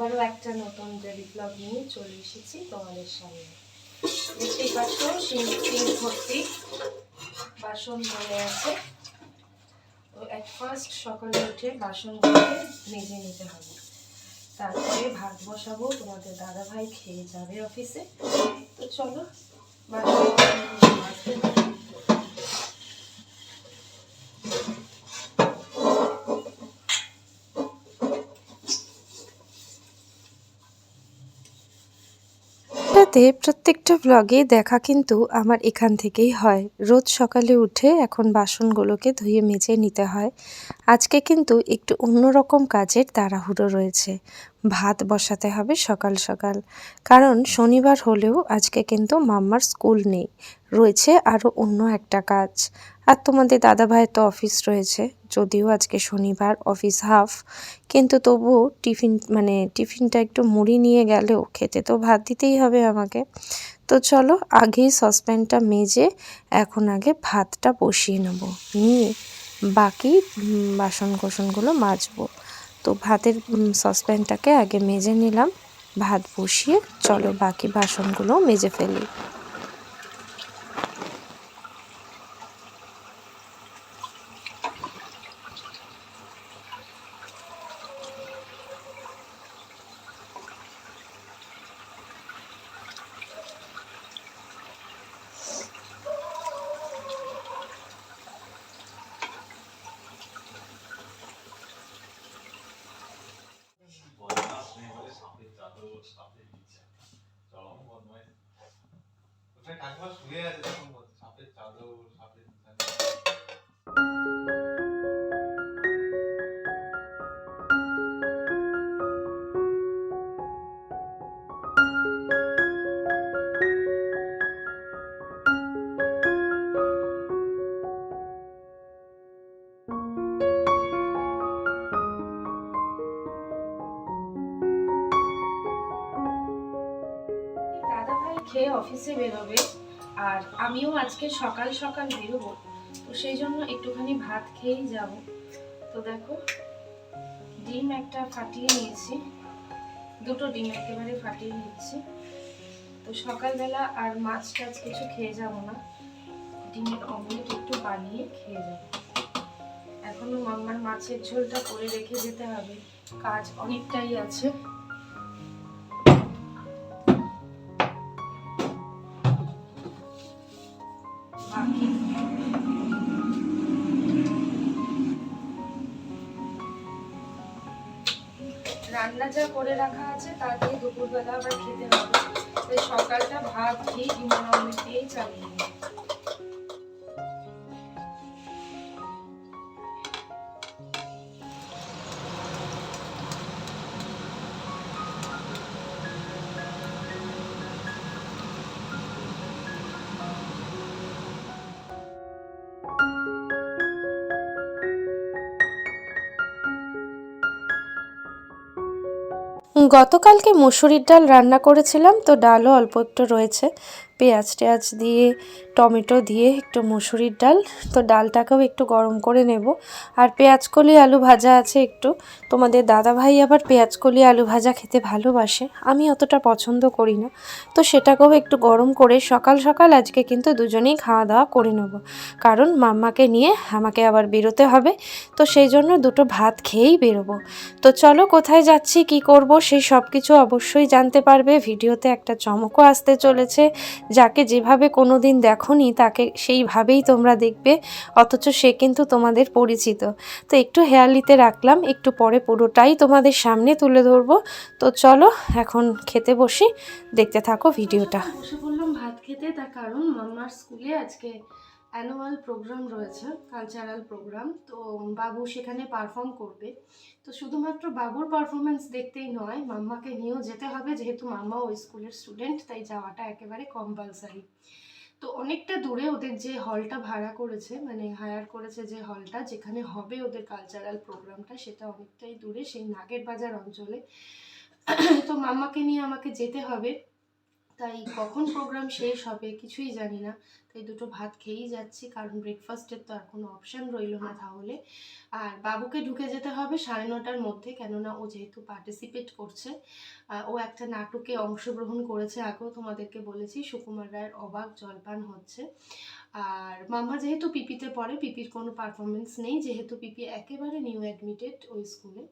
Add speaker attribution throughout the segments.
Speaker 1: আবারও একটা নতুন ডেলি ব্লগ নিয়ে চলে এসেছি তোমাদের সামনে। দেখতেই পাচ্ছ ভর্তি বাসন ধরে আছে। তো অ্যাট ফার্স্ট সকালে উঠে বাসনগুলোকে মেজে নিতে হবে। তারপরে ভাত বসাবো, তোমাদের দাদা ভাই খেয়ে যাবে অফিসে। তো চলো, বাসন
Speaker 2: তাতে প্রত্যেকটা ব্লগে দেখা কিন্তু আমার এখান থেকেই হয়। রোজ সকালে উঠে এখন বাসনগুলোকে ধুয়ে মেজে নিতে হয়। আজকে কিন্তু একটু অন্যরকম কাজের তাড়াহুড়ো রয়েছে। ভাত বসাতে হবে সকাল সকাল। কারণ শনিবার হলেও আজকে কিন্তু মাম্মার স্কুল নেই। রয়েছে আরও অন্য একটা কাজ। আর তোমাদের দাদা ভাইয়ের তো অফিস রয়েছে। যদিও আজকে শনিবার, অফিস হাফ। কিন্তু তবুও টিফিন মানে টিফিনটা একটু মুড়ি নিয়ে গেলেও খেতে তো ভাত দিতেই হবে আমাকে। তো চলো আগেই সসপ্যানটা মেজে এখন আগে ভাতটা বসিয়ে নেব। নিয়ে বাকি বাসন কোসনগুলো মাজবো। তো ভাতের সসপ্যানটাকে আগে মেজে নিলাম। ভাত বসিয়ে চলো বাকি বাসনগুলো মেজে ফেলি।
Speaker 3: কোথায় ঠাকুমা শুয়ে আছে তখন বলছে সাপের চাদর
Speaker 1: অফিসে বেরোবে আর আমিও আজকে সকাল সকাল বেরোবো। তো সেই জন্য একটুখানি ভাত খেয়েই যাব। তো দেখো, ডিম একটা ফাটিয়ে নিয়েছি। দুটো ডিম একেবারে ফাটিয়ে নিচ্ছি। তো সকালবেলা আর মাছ টাছ কিছু খেয়ে যাব না। ডিমের অমলেট একটু বানিয়ে খেয়ে যাব। এখনও মাম্মার মাছের ঝোলটা করে রেখে যেতে হবে। কাজ অনেকটাই আছে। রান্না যা করে রাখা আছে, তা দিয়ে দুপুরবেলা আবার খেতে হবে তাই সকালটা ভাত খেয়ে ডিমের অমলেট চালিয়ে নিই।
Speaker 2: গতকালকে মুসুরির ডাল রান্না করেছিলাম তো ডালও অল্প একটু রয়েছে। পেঁয়াজ টেয়াজ দিয়ে, টমেটো দিয়ে, একটু মুসুরির ডাল। তো ডালটাকেও একটু গরম করে নেব। আর পেঁয়াজ কলি আলু ভাজা আছে একটু। তোমাদের দাদা ভাই আবার পেঁয়াজ কলি আলু ভাজা খেতে ভালোবাসে। আমি অতটা পছন্দ করি না। তো সেটাকেও একটু গরম করে সকাল সকাল আজকে কিন্তু দুজনেই খাওয়া দাওয়া করে নেব। কারণ মাম্মাকে নিয়ে আমাকে আবার বেরোতে হবে। তো সেই জন্য দুটো ভাত খেয়েই বেরোবো। তো চলো কোথায় যাচ্ছি, কি করব সেই সব কিছু অবশ্যই জানতে পারবে। ভিডিওতে একটা চমকও আসতে চলেছে। যাকে যেভাবে কোনো দিন দেখনি, তাকে সেইভাবেই তোমরা দেখবে, অথচ সে কিন্তু তোমাদের পরিচিত। তো একটু হেয়ালিতে রাখলাম, একটু পরে পুরোটাই তোমাদের সামনে তুলে ধরবো। তো চলো, এখন খেতে বসি, দেখতে থাকো ভিডিওটা।
Speaker 1: বললাম, ভাত খেতে? তার কারণ মাম্মার স্কুলে আজকে অ্যানুয়াল প্রোগ্রাম রয়েছে কালচারাল প্রোগ্রাম তো বাবু সেখানে পারফর্ম করবে। তো শুধুমাত্র বাবুর পারফরমেন্স দেখতেই নয়, মাম্মাকে নিয়েও যেতে হবে, যেহেতু মাম্মা ওই স্কুলের স্টুডেন্ট তাই যাওয়াটা একেবারে কম্পালসারি তো অনেকটা দূরে ওদের যে হলটা ভাড়া করেছে মানে হায়ার করেছে যে হলটা যেখানে হবে ওদের কালচারাল প্রোগ্রামটা সেটা অনেকটাই দূরে, সেই নাগের বাজার অঞ্চলে। তো মাম্মাকে নিয়ে আমাকে যেতে হবে। তাই কখন প্রোগ্রাম শেষ হবে কিছুই জানি না। তাই দুটো ভাত খেয়েই যাচ্ছি, কারণ ব্রেকফাস্টের তো আর কোনো অপশান রইল না তাহলে। আর বাবুকে ঢুকে যেতে হবে সাড়ে নটার মধ্যে, কেননা ও যেহেতু পার্টিসিপেট করছে ও একটা নাটকে অংশগ্রহণ করেছে আগেও তোমাদেরকে বলেছি, সুকুমার রায়ের অবাক জলপান হচ্ছে। আর মাম্মা যেহেতু পিপিতে পড়ে, পিপির কোনো পারফরমেন্স নেই, যেহেতু পিপি একেবারে নিউ অ্যাডমিটেড ওই স্কুলে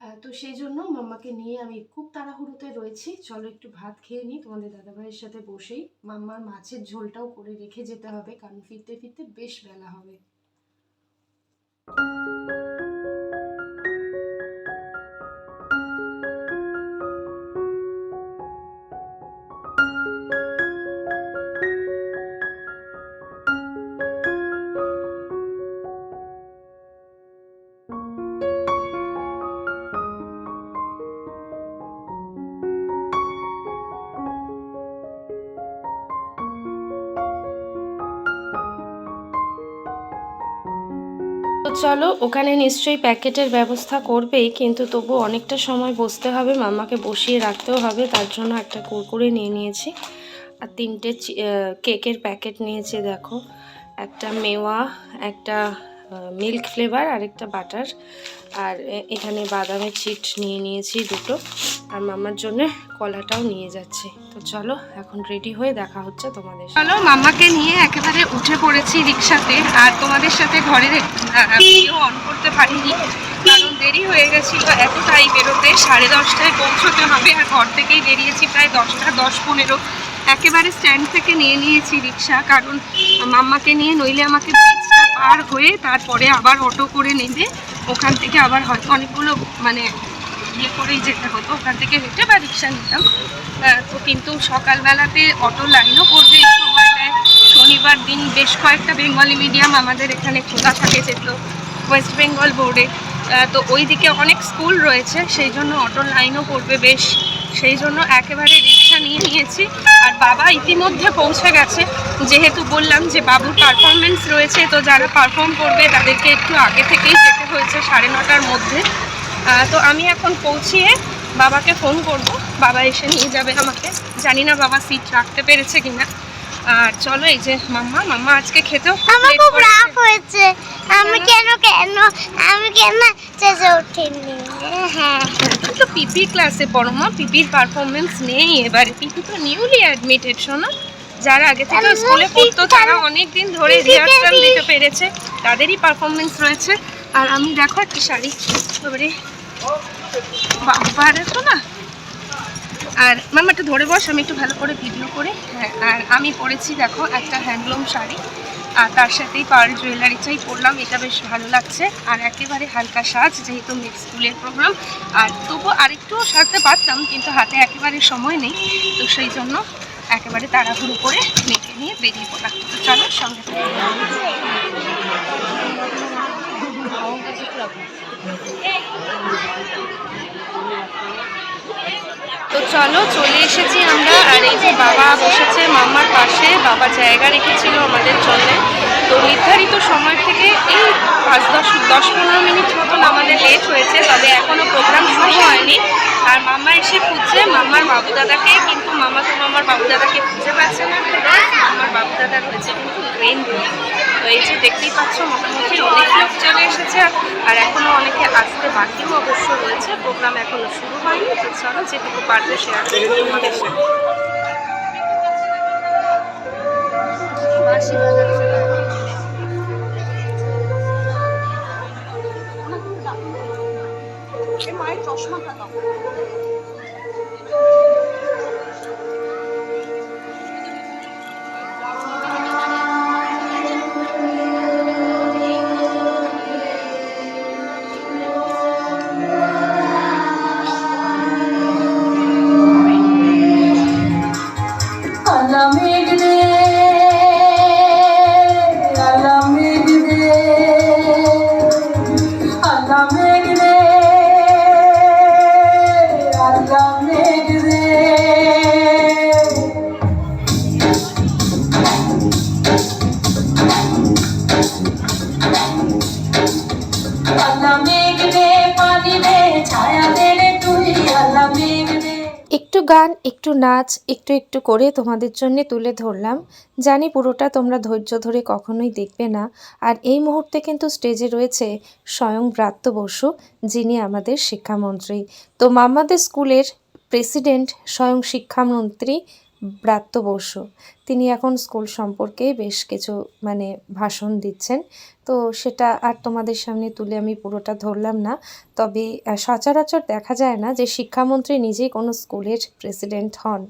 Speaker 1: তো সেই জন্য মাম্মাকে নিয়ে আমি খুব তাড়াহুড়োতে রয়েছি। চলো একটু ভাত খেয়ে নিই, তোমাদের দাদাভাইয়ের সাথে বসেই। মাম্মার মাছের ঝোলটাও করে রেখে যেতে হবে, কারণ ফিরতে ফিরতে বেশ বেলা হবে।
Speaker 2: চলো, ওখানে নিশ্চয়ই প্যাকেটের ব্যবস্থা করবেই, কিন্তু তবু অনেকটা সময় বসতে হবে মামাকে বসিয়ে রাখতেও হবে, তার জন্য একটা কুরকুরে নিয়ে নিয়েছি। আর তিনটে কেকের প্যাকেট নিয়েছি, দেখো। একটা মেওয়া, একটা মিল্ক ফ্লেভার আর একটা বাটার। আর এখানে বাদামের চিট নিয়ে নিয়েছি দুটো। আর মাম্মার জন্য কলাটাও নিয়ে যাচ্ছি। তো চলো, এখন রেডি হয়ে দেখা হচ্ছে তোমাদের
Speaker 1: চলো, মামাকে নিয়ে একেবারে উঠে পড়েছি রিক্সাতে। আর তোমাদের সাথে ঘরে অন করতে পারিনি। কারণ দেরি হয়ে গেছিল এতটাই বেরোতে। সাড়ে দশটায় পৌঁছতে হবে। আর ঘর থেকেই বেরিয়েছি প্রায় দশটা, দশ পনেরো। একেবারে স্ট্যান্ড থেকে নিয়ে নিয়েছি রিক্সা। কারণ মাম্মাকে নিয়ে নইলে আমাকে পার হয়ে তারপরে আবার অটো করে নেবে। ওখান থেকে আবার হয়তো অনেকগুলো মানে ইয়ে করেই যেতে হতো। ওখান থেকে হেঁটে বা রিক্সা নিতাম। তো কিন্তু সকালবেলাতে অটো লাইনও পড়বে এই সময়টায় শনিবার দিন বেশ কয়েকটা বেঙ্গলি মিডিয়াম আমাদের এখানে খোলা থাকে, যেগুলো ওয়েস্ট বেঙ্গল বোর্ডে তো ওই দিকে অনেক স্কুল রয়েছে, সেই জন্য অটো লাইনও পড়বে বেশ। সেই জন্য একেবারে রিক্সা নিয়ে নিয়েছি। আর বাবা ইতিমধ্যে পৌঁছে গেছে। যেহেতু বললাম যে বাবুর পারফরমেন্স রয়েছে, তো যারা পারফর্ম করবে তাদেরকে একটু আগে থেকেই যেতে হয়েছে সাড়ে নটার মধ্যে। তো আমি এখন পৌঁছিয়ে বাবাকে ফোন করব। বাবা এসে নিয়ে যাবে আমাকে। জানি না বাবা সিট রাখতে পেরেছে কিনা। আর চলো এই যে মাম্মা মাম্মা আজকে খেতেও
Speaker 4: আমার খুব রাগ হয়েছে। আমি কেন? কেন আমি কেন চেঁচে উঠিনি? হ্যাঁ।
Speaker 1: তো পিপি ক্লাসে পড়ো মা। পিপির পারফরমেন্স নেই এবারে। পিপি তো নিউলি অ্যাডমিটেড শোনো। যারা আগে থেকে স্কুলে পড়তো তারা অনেক দিন ধরে রিহার্সাল দিতে পেরেছে। তাদেরই পারফরমেন্স রয়েছে। আর আমি দেখো একটা শাড়ি এবারে বাবার তো না? আর মামা একটু ধরে বস, আমি একটু ভালো করে ভিডিও করে। হ্যাঁ আর আমি পরেছি দেখো একটা হ্যান্ডলুম শাড়ি, আর তার সাথেই পার জুয়েলারিটাই পরলাম, এটা বেশ ভালো লাগছে। আর একেবারে হালকা সাজ, যেহেতু মিড স্কুলের প্রোগ্রাম আর তবু আরেকটুও সারতে পারতাম, কিন্তু হাতে একেবারে সময় নেই, তো সেই জন্য একেবারে তাড়াহুড়ো করে মেখে নিয়ে বেরিয়ে পড়লাম। তো চলো সঙ্গে থাকো। তো চলো, চলে এসেছি আমরা। আর এই যে বাবা বসেছে মামার পাশে, বাবা জায়গা রেখেছিল আমাদের জন্য। তো নির্ধারিত সময় থেকে এই পাঁচ, দশ দশ পনেরো মিনিট মতন আমাদের লেট হয়েছে, তবে এখনও প্রোগ্রাম শুরু হয়নি। আর মামা এসে খুঁজছে, মামার বাবু দাদাকে কিন্তু মামা তো মামার বাবু দাদাকে খুঁজে পাচ্ছে না। আমার বাবু দাদা রয়েছে, কিন্তু গ্রেন তো এই যে দেখতেই পাচ্ছ, মোটামুটি অনেক লোক চলে এসেছে, আর এখনও অনেকে আসতে বাকিও অবশ্য রয়েছে। প্রোগ্রাম এখনও শুরু হয়নি, তো চলো যেটুকু পারবে করব তোমাদের সাথে।
Speaker 2: একটু নাচ, একটু একটু করে তোমাদের জন্য তুলে ধরলাম। জানি পুরোটা তোমরা ধৈর্য ধরে কখনোই দেখবে না। আর এই মুহূর্তে কিন্তু স্টেজে রয়েছে স্বয়ং ব্রাত্য বসু, যিনি আমাদের শিক্ষামন্ত্রী। তো মামাদের স্কুলের প্রেসিডেন্ট স্বয়ং শিক্ষামন্ত্রী ব্রাত্য বসু। তিনি এখন স্কুল সম্পর্কে বেশ কিছু মানে ভাষণ দিচ্ছেন। তো সেটা আর তোমাদের সামনে তুলে আমি পুরোটা ধরলাম না। তবে সচরাচর দেখা যায় না যে শিক্ষামন্ত্রী নিজেই কোনো স্কুলের প্রেসিডেন্ট হন।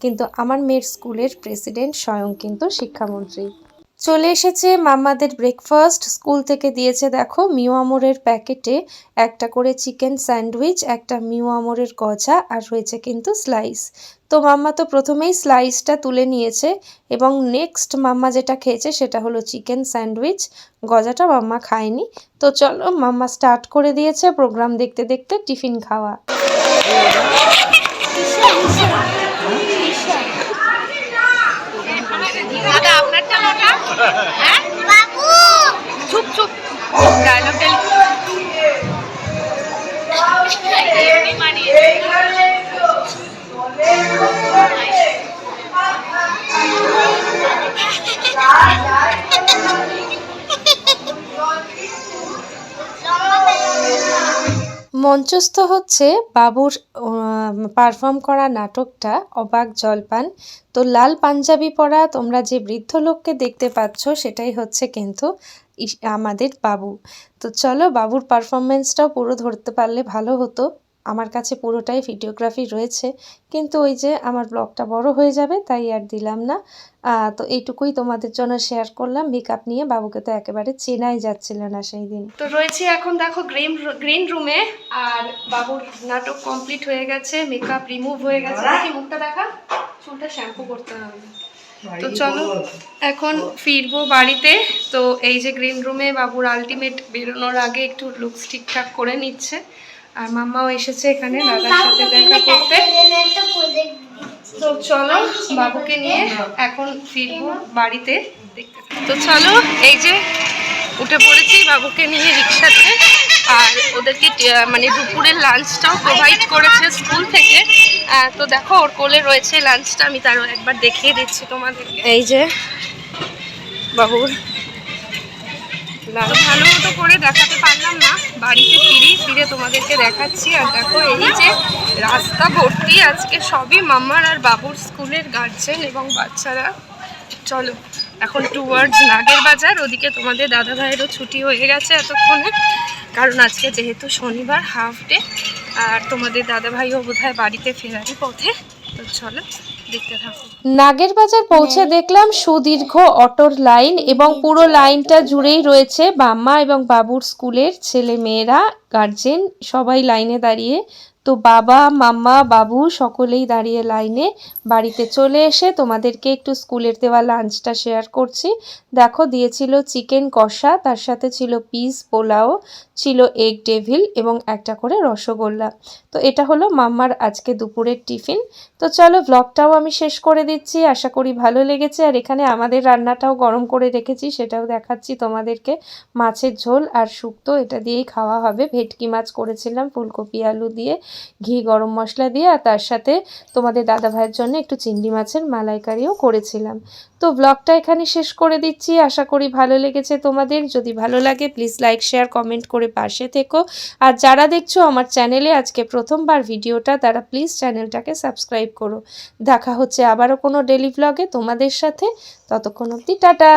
Speaker 2: কিন্তু আমার মেয়ের স্কুলের প্রেসিডেন্ট স্বয়ং কিন্তু শিক্ষামন্ত্রী। চলে এসেছে মাম্মাদের ব্রেকফাস্ট স্কুল থেকে দিয়েছে, দেখো মিও আমরের প্যাকেটে একটা করে চিকেন স্যান্ডউইচ একটা মিও আমরের গজা আর রয়েছে কিন্তু স্লাইস তো মাম্মা তো প্রথমেই স্লাইসটা তুলে নিয়েছে এবং নেক্সট মাম্মা যেটা খেয়েছে সেটা হলো চিকেন স্যান্ডউইচ গজাটা মাম্মা খায়নি। তো চলো, মাম্মা স্টার্ট করে দিয়েছে প্রোগ্রাম দেখতে দেখতে টিফিন খাওয়া
Speaker 4: বাবু
Speaker 1: চুপ চুপ।
Speaker 2: মঞ্চস্থ হচ্ছে বাবুর পারফর্ম করা নাটকটা, অবাক জলপান। তো লাল পাঞ্জাবি পরা তোমরা যে বৃদ্ধ লোককে দেখতে পাচ্ছ, সেটাই হচ্ছে কিন্তু আমাদের বাবু। তো চলো বাবুর পারফরমেন্সটাও পুরো ধরতে পারলে ভালো হতো। আমার কাছে পুরোটাই ভিডিওগ্রাফি রয়েছে। কিন্তু ওই যে আমার ব্লগটা বড় হয়ে যাবে তাই আর দিলাম না। তো এইটুকুই তোমাদের জন্য শেয়ার করলাম। মেকআপ নিয়ে বাবুকে তো একেবারে চেনাই যাচ্ছিল না সেই দিন।
Speaker 1: তো রয়েছে এখন দেখো গ্রিন গ্রিন রুমে আর বাবুর নাটক কমপ্লিট হয়ে গেছে মেকআপ রিমুভ হয়ে গেছে। দেখি মুখটা দেখা। চুলটা শ্যাম্পু করতে হবে। তো চলো এখন ফিরবো বাড়িতে। তো এই যে গ্রিন রুমে বাবুর আলটিমেট বেরোনোর আগে একটু লুকস ঠিকঠাক করে নিচ্ছে। আর মাম্মাও এসেছে এখানে দাদার সাথে দেখা করতে। তো চলো বাবুকে নিয়ে এখন ফিরবো বাড়িতে দেখতে। তো চলো এই যে উঠে পড়েছি বাবুকে নিয়ে রিক্সাতে। আর ওদেরকে মানে দুপুরের লাঞ্চটাও প্রোভাইড করেছে স্কুল থেকে। তো দেখো ওর কোলে রয়েছে লাঞ্চটা আমি তারও একবার দেখিয়ে দিচ্ছি তোমাদেরকে। এই যে বাবুর তো ভালো মতো করে দেখাতে পারলাম না। বাড়িতে ফিরি, ফিরে তোমাদেরকে দেখাচ্ছি। আর দেখো, এই যে রাস্তা ভর্তি আজকে সবই মাম্মার আর বাবুর স্কুলের গার্জেন এবং বাচ্চারা। চলো, এখন টুয়ার্ডস নাগের বাজার। ওদিকে তোমাদের দাদা ভাইয়েরও ছুটি হয়ে গেছে এতক্ষণে। কারণ আজকে যেহেতু শনিবার হাফ ডে আর তোমাদের দাদা ভাইও বোধহয় বাড়িতে ফেরারই পথে। তো চলো দেখতে থাকো।
Speaker 2: নাগের বাজার পৌঁছে দেখলাম সুদীর্ঘ অটোর লাইন এবং পুরো লাইনটা জুড়েই রয়েছে বাম্মা এবং বাবুর স্কুলের ছেলে মেয়েরা গার্জেন সবাই লাইনে দাঁড়িয়ে তো বাবা, মাম্মা, বাবু সকলেই দাঁড়িয়ে লাইনে বাড়িতে চলে এসে তোমাদেরকে একটু স্কুলের দেওয়া লাঞ্চটা শেয়ার করছি। দেখো, দিয়েছিল চিকেন কষা, তার সাথে ছিল পিস, পোলাও, ছিল এগ ডেভিল এবং একটা করে রসগোল্লা। তো এটা হলো মাম্মার আজকে দুপুরের টিফিন। তো চলো ব্লগটাও আমি শেষ করে দিচ্ছি। আশা করি ভালো লেগেছে। আর এখানে আমাদের রান্নাটাও গরম করে রেখেছি, সেটাও দেখাচ্ছি তোমাদেরকে। মাছের ঝোল আর শুক্তো, এটা দিয়েই খাওয়া হবে। ভেটকি মাছ করেছিলাম, ফুলকপি, আলু দিয়ে। ঘি গরম মশলা দিয়ে আর তার সাথে তোমাদের দাদা ভাইয়ের জন্য একটু চিংড়ি মাছের মালাইকারিও করেছিলাম। তো ব্লগটা এখানে শেষ করে দিচ্ছি। আশা করি ভালো লেগেছে তোমাদের। যদি ভালো লাগে প্লিজ লাইক শেয়ার কমেন্ট করে পাশে থেকো। আর যারা দেখছ আমার চ্যানেলে আজকে প্রথমবার ভিডিওটা, তারা প্লিজ চ্যানেলটাকে সাবস্ক্রাইব করো। দেখা হচ্ছে আবারও কোনো ডেলি ব্লগে তোমাদের সাথে। ততক্ষণ অবধি টাটা!